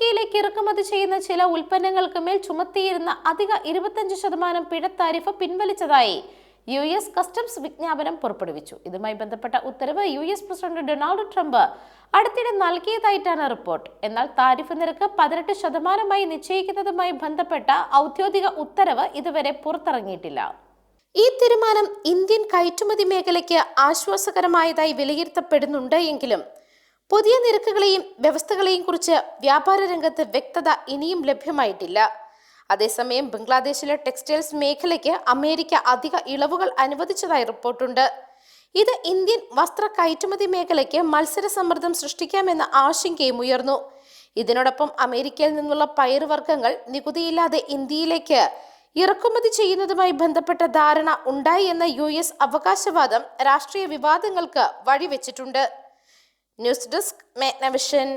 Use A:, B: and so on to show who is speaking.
A: അമേരിക്കയിലേക്ക് ഇറക്കുമതി ചെയ്യുന്ന ചില ഉൽപ്പന്നങ്ങൾക്ക് മേൽ ചുമത്തിയിരുന്ന അധിക ഇരുപത്തഞ്ച് ശതമാനം പിഴ താരിഫ് പിൻവലിച്ചതായി യു എസ് കസ്റ്റംസ് വിജ്ഞാപനം പുറപ്പെടുവിച്ചു. ഇതുമായി ബന്ധപ്പെട്ട ഉത്തരവ് U S president Donald Trump അടുത്തിടെ നൽകിയതായിട്ടാണ് റിപ്പോർട്ട്. എന്നാൽ താരിഫ് നിരക്ക് പതിനെട്ട് ശതമാനമായി നിശ്ചയിക്കുന്നതുമായി ബന്ധപ്പെട്ട ഔദ്യോഗിക ഉത്തരവ് ഇതുവരെ പുറത്തിറങ്ങിയിട്ടില്ല. ഈ തീരുമാനം ഇന്ത്യൻ കയറ്റുമതി മേഖലയ്ക്ക് ആശ്വാസകരമായതായി വിലയിരുത്തപ്പെടുന്നുണ്ട് എങ്കിലും പുതിയ നിരക്കുകളെയും വ്യവസ്ഥകളെയും കുറിച്ച് വ്യാപാര രംഗത്ത് വ്യക്തത ഇനിയും ലഭ്യമായിട്ടില്ല. അതേസമയം ബംഗ്ലാദേശിലെ ടെക്സ്റ്റൈൽസ് മേഖലയ്ക്ക് അമേരിക്ക അധിക ഇളവുകൾ അനുവദിച്ചതായി റിപ്പോർട്ടുണ്ട്. ഇത് ഇന്ത്യൻ വസ്ത്ര കയറ്റുമതി മേഖലയ്ക്ക് മത്സര സമ്മർദ്ദം സൃഷ്ടിക്കാമെന്ന ആശങ്കയും ഉയർന്നു. ഇതിനോടൊപ്പം അമേരിക്കയിൽ നിന്നുള്ള പയറുവർഗങ്ങൾ നികുതിയില്ലാതെ ഇന്ത്യയിലേക്ക് ഇറക്കുമതി ചെയ്യുന്നതുമായി ബന്ധപ്പെട്ട ധാരണ ഉണ്ടായി എന്ന യു അവകാശവാദം രാഷ്ട്രീയ വിവാദങ്ങൾക്ക് വഴിവെച്ചിട്ടുണ്ട്. News desk മേഗ്നവിഷൻ